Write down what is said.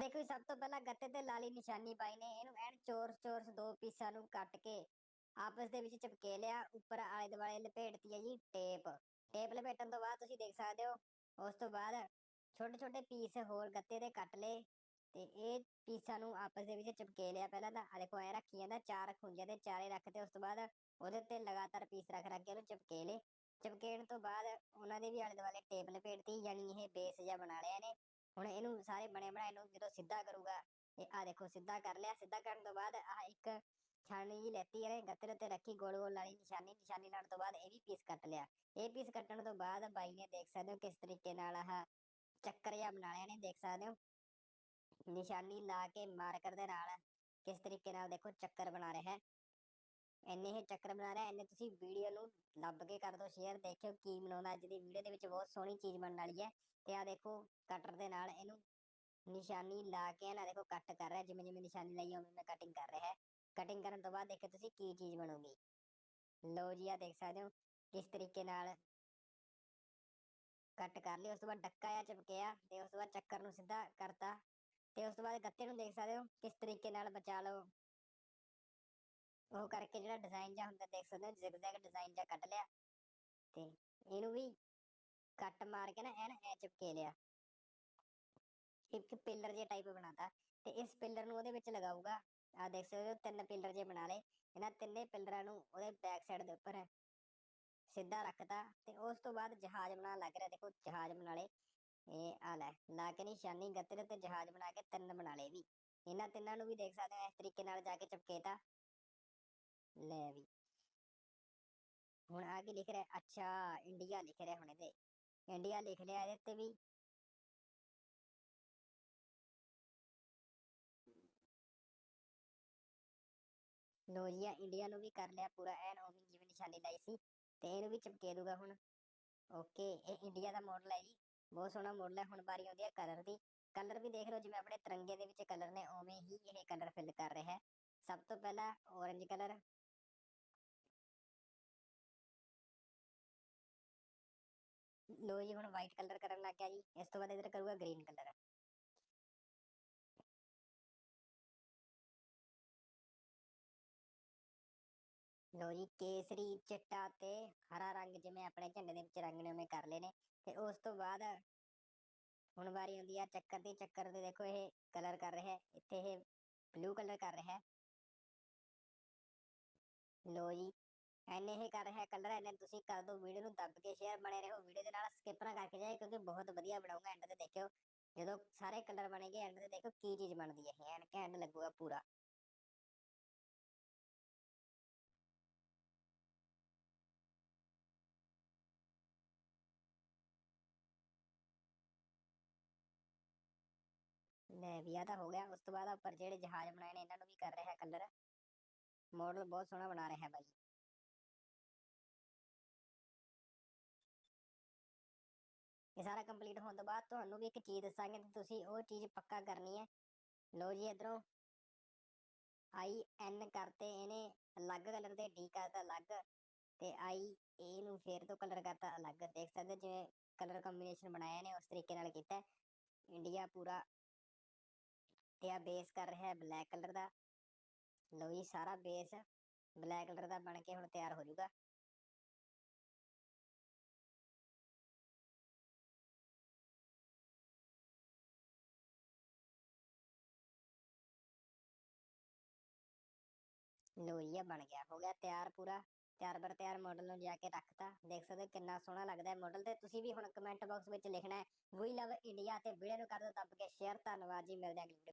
ਦੇਖੋ ਜੀ, ਸਭ ਤੋਂ ਪਹਿਲਾਂ ਗੱਤੇ ਤੇ ਲਾਲੀ ਨਿਸ਼ਾਨੀ ਪਾਈ ਨੇ ਇਹਨੂੰ ਐਨ ਚੋਰਸ ਚੋਰਸ ਦੋ ਪੀਸਾਂ ਨੂੰ ਕੱਟ ਕੇ ਆਪਸ ਦੇ ਵਿੱਚ ਚਿਪਕੇ ਲਿਆ ਉੱਪਰ ਆਲੇ ਦੁਆਲੇ ਲਪੇਟਤੀ ਹੈ ਜੀ ਟੇਪ। ਟੇਪ ਲਪੇਟਣ ਤੋਂ ਬਾਅਦ ਤੁਸੀਂ ਦੇਖ ਸਕਦੇ ਹੋ ਉਸ ਤੋਂ ਬਾਅਦ ਛੋਟੇ ਛੋਟੇ ਪੀਸ ਹੋਰ ਗੱਤੇ ਦੇ ਕੱਟ ਲਏ ਤੇ ਇਹ ਪੀਸਾਂ ਨੂੰ ਆਪਸ ਦੇ ਵਿੱਚ ਚਿਪਕੇ ਲਿਆ। ਪਹਿਲਾਂ ਤਾਂ ਆ ਦੇਖੋ ਐ ਰੱਖੀ ਜਾਂਦਾ ਚਾਰ ਖੁੰਝੇ ਤੇ ਚਾਰੇ ਰੱਖਤੇ ਉਸ ਤੋਂ ਬਾਅਦ ਉਹਦੇ ਉੱਤੇ ਲਗਾਤਾਰ ਪੀਸ ਰੱਖ ਰੱਖ ਕੇ ਉਹਨੂੰ ਚਿਪਕੇ ਲਏ। ਚਿਪਕੇਣ ਤੋਂ ਬਾਅਦ ਉਹਨਾਂ ਦੇ ਵੀ ਆਲੇ ਦੁਆਲੇ ਟੇਪ ਲਪੇਟਤੀ ਯਾਨੀ ਇਹ ਬੇਸ ਜਿਹਾ ਬਣਾ ਲਿਆ ਨੇ ਹੁਣ ਇਹਨੂੰ ਸਾਰੇ ਬਣੇ ਬਣਾਏ ਨੂੰ ਜਦੋਂ ਸਿੱਧਾ ਕਰੂਗਾ, ਇਹ ਆ ਦੇਖੋ ਸਿੱਧਾ ਕਰ ਲਿਆ, ਸਿੱਧਾ ਕਰਨ ਤੋਂ ਬਾਅਦ ਆਹ ਇੱਕ ਛਾਣੀ ਜੀ ਲੈਤੀ ਇਹਨੇ ਗੱਤਰੇ ਤੇ ਰੱਖੀ, ਗੋਲ ਗੋਲ ਵਾਲੀ ਨਿਸ਼ਾਨੀ ਨਿਸ਼ਾਨੀ ਲਾਉਣ ਤੋਂ ਬਾਅਦ ਇਹ ਵੀ ਪੀਸ ਕੱਟ ਲਿਆ। ਇਹ ਪੀਸ ਕੱਟਣ ਤੋਂ ਬਾਅਦ ਬਾਈ ਨੇ ਦੇਖ ਸਕਦੇ ਹੋ ਕਿਸ ਤਰੀਕੇ ਨਾਲ ਆਹ ਚੱਕਰ ਜਿਹਾ ਬਣਾ ਲਿਆ ਨੇ ਦੇਖ ਸਕਦੇ ਹੋ? ਨਿਸ਼ਾਨੀ ਲਾ ਕੇ ਮਾਰਕਰ ਦੇ ਨਾਲ ਕਿਸ ਤਰੀਕੇ ਨਾਲ ਦੇਖੋ ਚੱਕਰ ਬਣਾ ਰਿਹਾ ਹੈ। ਇੰਨੇ ਇਹ ਚੱਕਰ ਬਣਾ ਰਿਹਾ, ਇੰਨੇ ਤੁਸੀਂ ਵੀਡੀਓ ਨੂੰ ਲੱਭ ਕੇ ਕਰ ਦਿਓ ਸ਼ੇਅਰ ਦੇਖਿਓ ਕੀ ਬਣਾਉਂਦਾ ਅੱਜ ਦੀ ਵੀਡੀਓ ਦੇ ਵਿੱਚ, ਬਹੁਤ ਸੋਹਣੀ ਚੀਜ਼ ਬਣਨ ਵਾਲੀ ਹੈ। ਤੇ ਆ ਦੇਖੋ ਕਟਰ ਦੇ ਨਾਲ ਇਹਨੂੰ ਨਿਸ਼ਾਨੀ ਲਾ ਕੇ ਨਾ ਦੇਖੋ ਕੱਟ ਕਰ ਰਿਹਾ, ਜਿਵੇਂ ਜਿਵੇਂ ਨਿਸ਼ਾਨੀ ਲਾਈ ਉਵੇਂ ਮੈਂ ਕਟਿੰਗ ਕਰ ਰਿਹਾ ਹੈ। ਕਟਿੰਗ ਕਰਨ ਤੋਂ ਬਾਅਦ ਦੇਖੋ ਤੁਸੀਂ ਕੀ ਚੀਜ਼ ਬਣੂਗੀ। ਲੋ ਜੀ ਆ ਦੇਖ ਸਕਦੇ ਹੋ ਕਿਸ ਤਰੀਕੇ ਨਾਲ ਕੱਟ ਕਰ ਲਈ, ਉਸ ਤੋਂ ਬਾਅਦ ਡੱਕਾ ਆ ਚਪਕਿਆ ਤੇ ਉਸ ਤੋਂ ਬਾਅਦ ਚੱਕਰ ਨੂੰ ਸਿੱਧਾ ਕਰਤਾ। ਤੇ ਉਸ ਤੋਂ ਬਾਅਦ ਗੱਤੇ ਨੂੰ ਦੇਖ ਸਕਦੇ ਹੋ ਕਿਸ ਤਰੀਕੇ ਨਾਲ ਬਚਾ ਲਓ। ਉਹ ਕਰਕੇ ਜਿਹੜਾ ਡਿਜ਼ਾਈਨ ਜਾਂ ਹੁੰਦਾ ਦੇਖ ਸਕਦੇ ਹੋ ਜ਼ਿਗਜ਼ੈਗ ਡਿਜ਼ਾਈਨ ਜਾਂ ਕੱਢ ਲਿਆ ਤੇ ਇਹਨੂੰ ਵੀ ਕੱਟ ਮਾਰ ਕੇ ਨਾ ਐਨ ਐ ਚਿਪਕੇ ਲਿਆ। ਇੱਕ ਪਿੱਲਰ ਜੇ ਟਾਈਪ ਬਣਾਤਾ ਤੇ ਇਸ ਪਿੱਲਰ ਨੂੰ ਉਹਦੇ ਵਿੱਚ ਲਗਾਊਗਾ। ਆ ਦੇਖ ਸਕਦੇ ਹੋ, ਤਿੰਨ ਪਿੱਲਰ ਜੇ ਬਣਾ ਲਏ। ਇਹਨਾਂ ਤਿੰਨੇ ਪਿੱਲਰਾਂ ਨੂੰ ਉਹਦੇ ਬੈਕ ਸਾਈਡ ਦੇ ਉੱਪਰ ਸਿੱਧਾ ਰੱਖਤਾ ਤੇ ਉਸ ਤੋਂ ਬਾਅਦ ਜਹਾਜ਼ ਬਣਾਉਣ ਲੱਗ ਰਿਹਾ। ਦੇਖੋ, ਜਹਾਜ਼ ਬਣਾ ਲਏ। ਇਹ ਆ ਲੈ, ਲਾ ਕੇ ਨਿਸ਼ਾਨੀ ਗੱਤਰੇ ਤੇ ਜਹਾਜ਼ ਬਣਾ ਕੇ ਤਿੰਨ ਬਣਾ ਲਏ ਵੀ। ਇਹਨਾਂ ਤਿੰਨਾਂ ਨੂੰ ਵੀ ਦੇਖ ਸਕਦੇ ਹੋ, ਇਸ ਤਰੀਕੇ ਨਾਲ ਜਾ ਕੇ ਚਪਕੇਤਾ। ਲੈ ਵੀ। ਹੁਣ ਆ ਕੇ ਲਿਖ ਰਿਹਾ? ਅੱਛਾ, ਇੰਡੀਆ ਲਿਖ ਰਿਹਾ ਹੁਣ ਇਹਦੇ। ਇੰਡੀਆ ਲਿਖ ਲਿਆ ਇਹਦੇ ਤੇ ਵੀ। ਲੋ ਇੰਡੀਆ ਨੂੰ ਵੀ ਕਰ ਲਿਆ ਪੂਰਾ, ਐਨ ਉਵੇਂ ਜਿਵੇਂ ਨਿਸ਼ਾਨੀ ਲਾਈ ਸੀ ਤੇ ਇਹਨੂੰ ਵੀ ਚਪਕੇ ਦੂਗਾ ਹੁਣ। ਓਕੇ, ਇਹ ਇੰਡੀਆ ਦਾ ਮਾਡਲ ਹੈ ਜੀ। ਬਹੁਤ ਸੋਹਣਾ ਮਾਡਲ ਹੈ, ਹੁਣ ਬਾਰੀ ਆਉਂਦੀ ਹੈ ਕਲਰ ਦੀ। ਕਲਰ ਵੀ ਦੇਖ ਲਓ, ਜਿਵੇਂ ਆਪਣੇ ਤਿਰੰਗੇ ਦੇ ਵਿੱਚ ਕਲਰ ਨੇ, ਉਵੇਂ ਹੀ ਇਹ ਕਲਰ ਫਿਲ ਕਰ ਰਿਹਾ ਹੈ। ਸਭ ਤੋਂ ਪਹਿਲਾਂ orange ਕਲਰ ਲੋ ਜੀ, ਹੁਣ ਵਾਈਟ ਕਲਰ ਕਰਨ ਲੱਗ ਗਿਆ ਜੀ, ਇਸ ਤੋਂ ਬਾਅਦ ਇਧਰ ਕਰੂਗਾ ਗ੍ਰੀਨ ਕਲਰ ਲੋ ਜੀ, ਕੇਸਰੀ, ਚਿੱਟਾ ਤੇ ਹਰਾ ਰੰਗ ਜਿਵੇਂ ਆਪਣੇ ਝੰਡੇ ਦੇ ਵਿੱਚ ਰੰਗ ਨੇ, ਉਵੇਂ ਕਰ ਲਏ ਨੇ। ਤੇ ਉਸ ਤੋਂ ਬਾਅਦ ਹੁਣ ਵਾਰੀ ਆਉਂਦੀ ਆ ਚੱਕਰ ਦੀ, ਚੱਕਰ ਦੇ ਦੇਖੋ ਇਹ ਕਲਰ ਕਰ ਰਿਹਾ, ਇੱਥੇ ਇਹ ਬਲੂ ਕਲਰ ਕਰ ਰਿਹਾ। ਹੈ ਲੋ ਜੀ ਐਨੇ ਹੀ ਕਰ ਰਿਹਾ ਕਲਰ ਐਨੇ ਤੁਸੀਂ ਕਰ ਦਿਓ ਵੀਡੀਓ ਨੂੰ, ਦੱਬ ਕੇ ਸ਼ੇਅਰ ਬਣੇ ਰਹੋ ਵੀਡੀਓ ਦੇ ਨਾਲ ਸਕਿਪ ਨਾ ਕਰਕੇ ਜਾਏ ਕਿਉਂਕਿ ਬਹੁਤ ਵਧੀਆ ਬਣਾਉਂਗਾ ਐਂਡ ਤੇ ਦੇਖਿਓ, ਜਦੋਂ ਸਾਰੇ ਕਲਰ ਬਣੇਗੇ ਐਂਡ ਤੇ ਦੇਖੋ ਕੀ ਚੀਜ਼ ਬਣਦੀ ਹੈ, ਐਨ ਘੈਂਟ ਲੱਗੂਗਾ ਪੂਰਾ। ਲੈ ਵੀ ਆ ਤਾਂ ਹੋ ਗਿਆ, ਉਸ ਤੋਂ ਬਾਅਦ ਉੱਪਰ ਜਿਹੜੇ ਜਹਾਜ਼ ਬਣਾਏ ਨੇ, ਇਹਨਾਂ ਨੂੰ ਵੀ ਕਰ ਰਿਹਾ ਕਲਰ ਮਾਡਲ ਬਹੁਤ ਸੋਹਣਾ ਬਣਾ ਰਿਹਾ ਹੈ ਬਾਈ। ਇਹ ਸਾਰਾ ਕੰਪਲੀਟ ਹੋਣ ਤੋਂ ਬਾਅਦ ਤੁਹਾਨੂੰ ਵੀ ਇੱਕ ਚੀਜ਼ ਦੱਸਾਂਗੇ ਤੇ ਤੁਸੀਂ ਉਹ ਚੀਜ਼ ਪੱਕਾ ਕਰਨੀ ਹੈ। ਲੋ ਜੀ ਇਧਰੋਂ ਆਈ ਐਨ ਕਰਤੇ ਇਹਨੇ, ਅਲੱਗ ਕਲਰ ਦੇ ਡੀ ਕਰਤਾ ਅਲੱਗ ਤੇ ਆਈ ਏ ਨੂੰ ਫੇਰ ਤੋਂ ਕਲਰ ਕਰਤਾ ਅਲੱਗ। ਦੇਖ ਸਕਦੇ ਜਿਵੇਂ ਕਲਰ ਕੰਬੀਨੇਸ਼ਨ ਬਣਾਇਆ ਨੇ, ਉਸ ਤਰੀਕੇ ਨਾਲ ਕੀਤਾ ਇੰਡੀਆ ਪੂਰਾ ਤੇ ਆ ਬੇਸ ਕਰ ਰਿਹਾ ਹੈ ਬਲੈਕ ਕਲਰ ਦਾ। ਲਓ ਜੀ ਸਾਰਾ ਬੇਸ ਬਲੈਕ ਕਲਰ ਦਾ ਬਣ ਕੇ ਹੁਣ ਤਿਆਰ ਹੋ ਜਾਊਗਾ। ਲਓ ਬਣ ਗਿਆ, ਹੋ ਗਿਆ ਤਿਆਰ ਪੂਰਾ, ਤਿਆਰ ਬਰ ਤਿਆਰ ਮਾਡਲ ਨੂੰ ਜਾ ਕੇ ਰੱਖਤਾ, ਦੇਖ ਸਕਦੇ ਹੋ ਕਿੰਨਾ ਸੋਹਣਾ ਲੱਗਦਾ ਹੈ ਮਾਡਲ ਤੇ, ਤੁਸੀਂ ਵੀ ਹੁਣ ਕਮੈਂਟ ਬਾਕਸ ਵਿੱਚ ਲਿਖਣਾ ਹੈ ਵੀ ਲਵ ਇੰਡੀਆ ਤੇ ਵੀਡੀਓ ਨੂੰ ਕਰ ਦਿਓ ਦੱਬ ਕੇ ਸ਼ੇਅਰ ਧੰਨਵਾਦ ਜੀ, ਮਿਲਦੇ ਹਾਂ ਅਗਲੀ